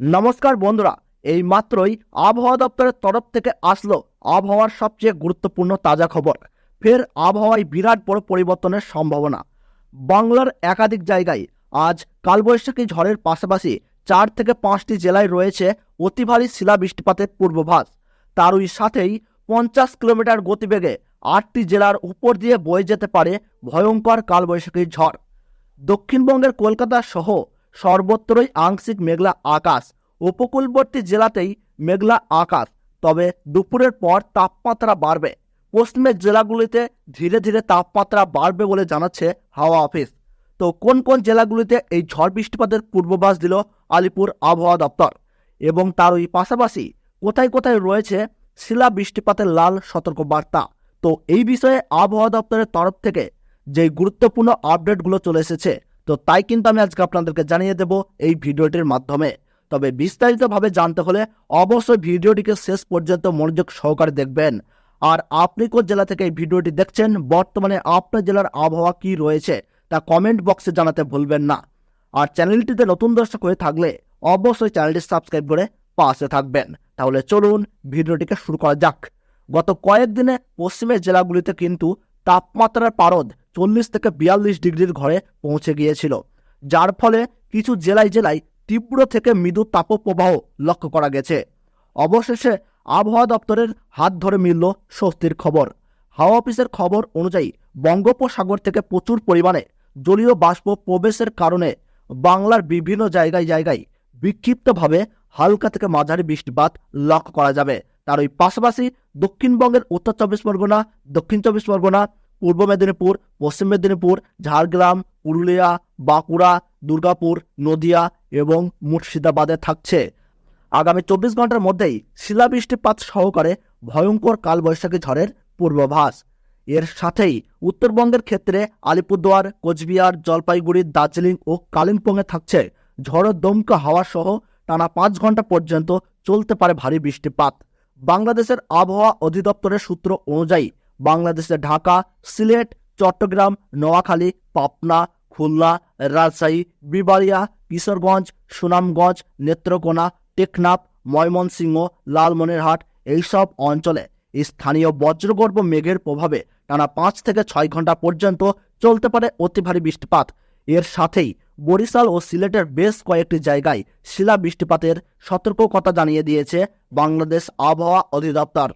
নমস্কার বন্ধুরা, এই মাত্রই আবহাওয়া দপ্তরের তরফ থেকে আসলো আবহাওয়ার সবচেয়ে গুরুত্বপূর্ণ তাজা খবর। ফের আবহাওয়ায় বিরাট বড় পরিবর্তনের সম্ভাবনা। বাংলার একাধিক জায়গায় আজ কালবৈশাখী ঝড়ের পাশাপাশি চার থেকে পাঁচটি জেলায় রয়েছে অতি ভারী শিলা বৃষ্টিপাতের পূর্বাভাস। তারই সাথেই পঞ্চাশ কিলোমিটার গতিবেগে আটটি জেলার উপর দিয়ে বয়ে যেতে পারে ভয়ঙ্কর কালবৈশাখীর ঝড়। দক্ষিণবঙ্গের কলকাতা সহ সর্বত্রই আংশিক মেঘলা আকাশ। উপকূলবর্তী জেলাতেই মেঘলা আকাশ, তবে দুপুরের পর তাপমাত্রা বাড়বে। পশ্চিমের জেলাগুলিতে ধীরে ধীরে তাপমাত্রা বাড়বে বলে জানাচ্ছে হাওয়া অফিস। তো কোন কোন জেলাগুলিতে এই ঝড় বৃষ্টিপাতের পূর্বাভাস দিল আলিপুর আবহাওয়া দপ্তর? এবং তারই পাশাপাশি কোথায় কোথায় রয়েছে শিলা বৃষ্টিপাতের লাল সতর্কবার্তা? তো এই বিষয়ে আবহাওয়া দপ্তরের তরফ থেকে যে গুরুত্বপূর্ণ আপডেটগুলো চলে এসেছে তো তাই কিন্তু আমি আজকে আপনাদেরকে জানিয়ে দেব এই ভিডিওটির মাধ্যমে। তবে বিস্তারিতভাবে জানতে হলে অবশ্যই ভিডিওটিকে শেষ পর্যন্ত মনোযোগ সহকারে দেখবেন। আর আপনি কোন জেলা থেকে এই ভিডিওটি দেখছেন, বর্তমানে আপনার জেলার আবহাওয়া কি রয়েছে, তা কমেন্ট বক্সে জানাতে ভুলবেন না। আর চ্যানেলটিতে নতুন দর্শক হয়ে থাকলে অবশ্যই চ্যানেলটি সাবস্ক্রাইব করে পাশে থাকবেন। তাহলে চলুন ভিডিওটিকে শুরু করা যাক। গত কয়েকদিনে পশ্চিমের জেলাগুলিতে কিন্তু তাপমাত্রার পারদ চল্লিশ থেকে বিয়াল্লিশ ডিগ্রির ঘরে পৌঁছে গিয়েছিল, যার ফলে কিছু জেলায় জেলায় তীব্র থেকে মৃদু তাপপ্রবাহ লক্ষ্য করা গেছে। অবশেষে আবহাওয়া দপ্তরের হাত ধরে মিলল স্বস্তির খবর। হাওয়া অফিসের খবর অনুযায়ী বঙ্গোপসাগর থেকে প্রচুর পরিমাণে জলীয় বাষ্প প্রবেশের কারণে বাংলার বিভিন্ন জায়গায় জায়গায় বিক্ষিপ্তভাবে হালকা থেকে মাঝারি বৃষ্টিপাত লক্ষ্য করা যাবে তার ওই পাশাপাশি দক্ষিণবঙ্গের উত্তর চব্বিশ পরগনা, দক্ষিণ চব্বিশ পরগনা, পূর্ব মেদিনীপুর, পশ্চিম মেদিনীপুর, ঝাড়গ্রাম, পুরুলিয়া, বাঁকুড়া, দুর্গাপুর, নদিয়া এবং মুর্শিদাবাদে থাকছে। আগামী চব্বিশ ঘণ্টার মধ্যেই শিলাবৃষ্টিপাত সহকারে ভয়ঙ্কর কালবৈশাখী ঝড়ের পূর্বাভাস। এর সাথেই উত্তরবঙ্গের ক্ষেত্রে আলিপুরদুয়ার, কোচবিহার, জলপাইগুড়ি, দার্জিলিং ও কালিম্পংয়ে থাকছে ঝড়ের দমকা হাওয়া সহ টানা পাঁচ ঘণ্টা পর্যন্ত চলতে পারে ভারী বৃষ্টিপাত। বাংলাদেশের আবহাওয়া অধিদপ্তরের সূত্র অনুযায়ী বাংলাদেশের ঢাকা, সিলেট, চট্টগ্রাম, নোয়াখালী, পাবনা, খুলনা, রাজশাহী, বিবাড়িয়া, কিশোরগঞ্জ, সুনামগঞ্জ, নেত্রকোনা, টেকনাফ, ময়মনসিংহ, লালমনিরহাট এইসব অঞ্চলে স্থানীয় বজ্রগর্ভ মেঘের প্রভাবে টানা পাঁচ থেকে ছয় ঘণ্টা পর্যন্ত চলতে পারে অতি ভারী বৃষ্টিপাত। এর সাথেই বরিশাল ও সিলেটের বেশ কয়েকটি জায়গায় শিলা বৃষ্টিপাতের সতর্ককতা জানিয়ে দিয়েছে বাংলাদেশ আবহাওয়া অধিদপ্তর।